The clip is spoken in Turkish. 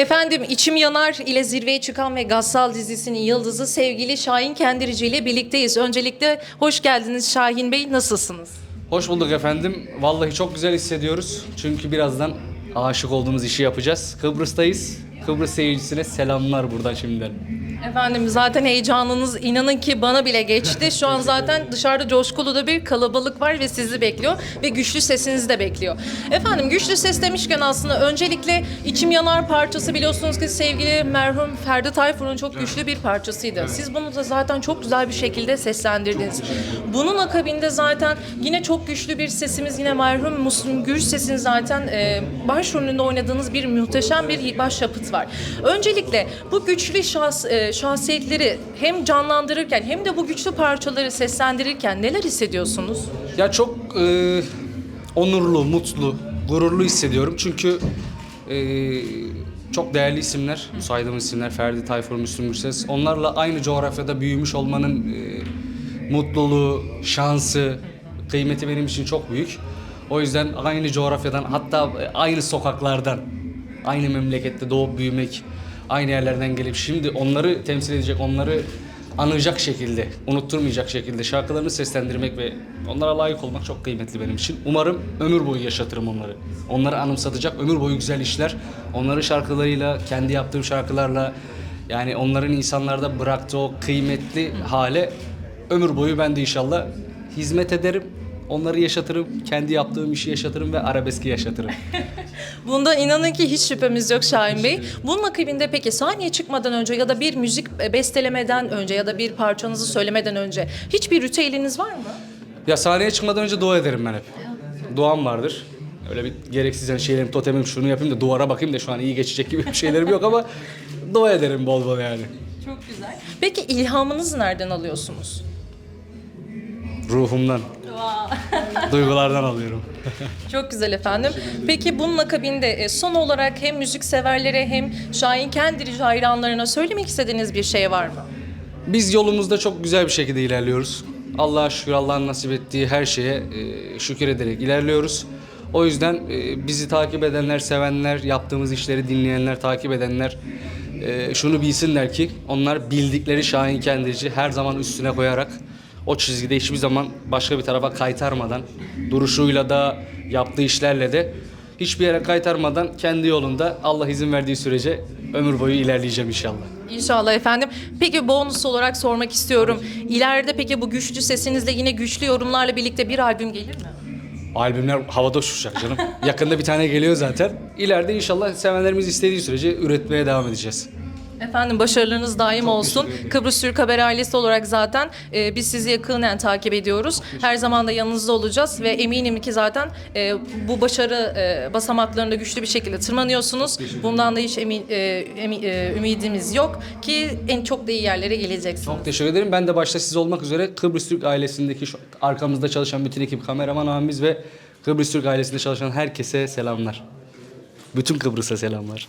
Efendim İçim Yanar ile zirveye çıkan ve Gassal dizisinin yıldızı sevgili Şahin Kendirici ile birlikteyiz. Öncelikle hoş geldiniz Şahin Bey. Nasılsınız? Hoş bulduk efendim. Vallahi çok güzel hissediyoruz. Çünkü birazdan aşık olduğumuz işi yapacağız. Kıbrıs'tayız. Kıbrıs seyircisine selamlar buradan şimdiden. Efendim zaten heyecanınız inanın ki bana bile geçti. Şu an zaten dışarıda coşkulu da bir kalabalık var ve sizi bekliyor ve güçlü sesinizi de bekliyor. Efendim güçlü ses demişken aslında öncelikle İçim Yanar parçası biliyorsunuz ki sevgili merhum Ferdi Tayfur'un çok güçlü bir parçasıydı. Siz bunu da zaten çok güzel bir şekilde seslendirdiniz. Bunun akabinde zaten yine çok güçlü bir sesimiz yine merhum Müslüm Gürses'in zaten e, başrolünde oynadığınız bir muhteşem bir başyapıt var. Öncelikle bu güçlü şahs, e, şahsiyetleri hem canlandırırken hem de bu güçlü parçaları seslendirirken neler hissediyorsunuz? Ya çok e, onurlu, mutlu, gururlu hissediyorum. Çünkü e, çok değerli isimler, bu saydığımız isimler Ferdi Tayfur, Müslüm Gürses. Onlarla aynı coğrafyada büyümüş olmanın e, mutluluğu, şansı, kıymeti benim için çok büyük. O yüzden aynı coğrafyadan hatta aynı sokaklardan, aynı memlekette doğup büyümek, aynı yerlerden gelip şimdi onları temsil edecek, onları anacak şekilde, unutturmayacak şekilde şarkılarını seslendirmek ve onlara layık olmak çok kıymetli benim için. Umarım ömür boyu yaşatırım onları. Onları anımsatacak ömür boyu güzel işler. Onları şarkılarıyla, kendi yaptığım şarkılarla yani onların insanlarda bıraktığı o kıymetli hale ömür boyu ben de inşallah hizmet ederim. Onları yaşatırım, kendi yaptığım işi yaşatırım ve arabeski yaşatırım. Bundan inanın ki hiç şüphemiz yok Şahin Bey. Bunun akabinde peki sahneye çıkmadan önce ya da bir müzik e, bestelemeden önce ya da bir parçanızı söylemeden önce hiçbir ritüeliniz var mı? Ya sahneye çıkmadan önce dua ederim ben hep. Duam vardır. Öyle bir gereksiz yani şeylerim, totemim şunu yapayım da duvara bakayım da şu an iyi geçecek gibi bir şeylerim yok ama dua ederim bol bol yani. Çok güzel. Peki ilhamınızı nereden alıyorsunuz? Ruhumdan, duygulardan alıyorum. Çok güzel efendim. Peki bunun akabinde e, son olarak hem müzik severlere hem Şahin Kendirici hayranlarına söylemek istediğiniz bir şey var mı? Biz yolumuzda çok güzel bir şekilde ilerliyoruz. Allah'a şükür Allah'ın nasip ettiği her şeye e, şükür ederek ilerliyoruz. O yüzden e, bizi takip edenler, sevenler, yaptığımız işleri dinleyenler, takip edenler şunu bilsinler ki onlar bildikleri Şahin Kendici her zaman üstüne koyarak o çizgide hiçbir zaman başka bir tarafa kaytarmadan, duruşuyla da yaptığı işlerle de hiçbir yere kaytarmadan kendi yolunda Allah izin verdiği sürece ömür boyu ilerleyeceğim inşallah. İnşallah efendim. Peki bonus olarak sormak istiyorum. İleride peki bu güçlü sesinizle yine güçlü yorumlarla birlikte bir albüm gelir mi? Albümler havada uçuşacak canım. Yakında bir tane geliyor zaten. İleride inşallah sevenlerimiz istediği sürece üretmeye devam edeceğiz. Efendim başarılarınız daim olsun. Kıbrıs Türk Haber ailesi olarak zaten e, biz sizi yakından takip ediyoruz. Her zaman da yanınızda olacağız ve eminim ki zaten e, bu başarı e, basamaklarında güçlü bir şekilde tırmanıyorsunuz. Bundan da hiç emin, e, emi- e, ümidimiz yok ki en çok da iyi yerlere geleceksiniz. Çok teşekkür ederim. Ben de başta siz olmak üzere Kıbrıs Türk ailesindeki şu arkamızda çalışan bütün ekip, kameraman abimiz ve Kıbrıs Türk ailesinde çalışan herkese selamlar. Bütün Kıbrıs'a selamlar.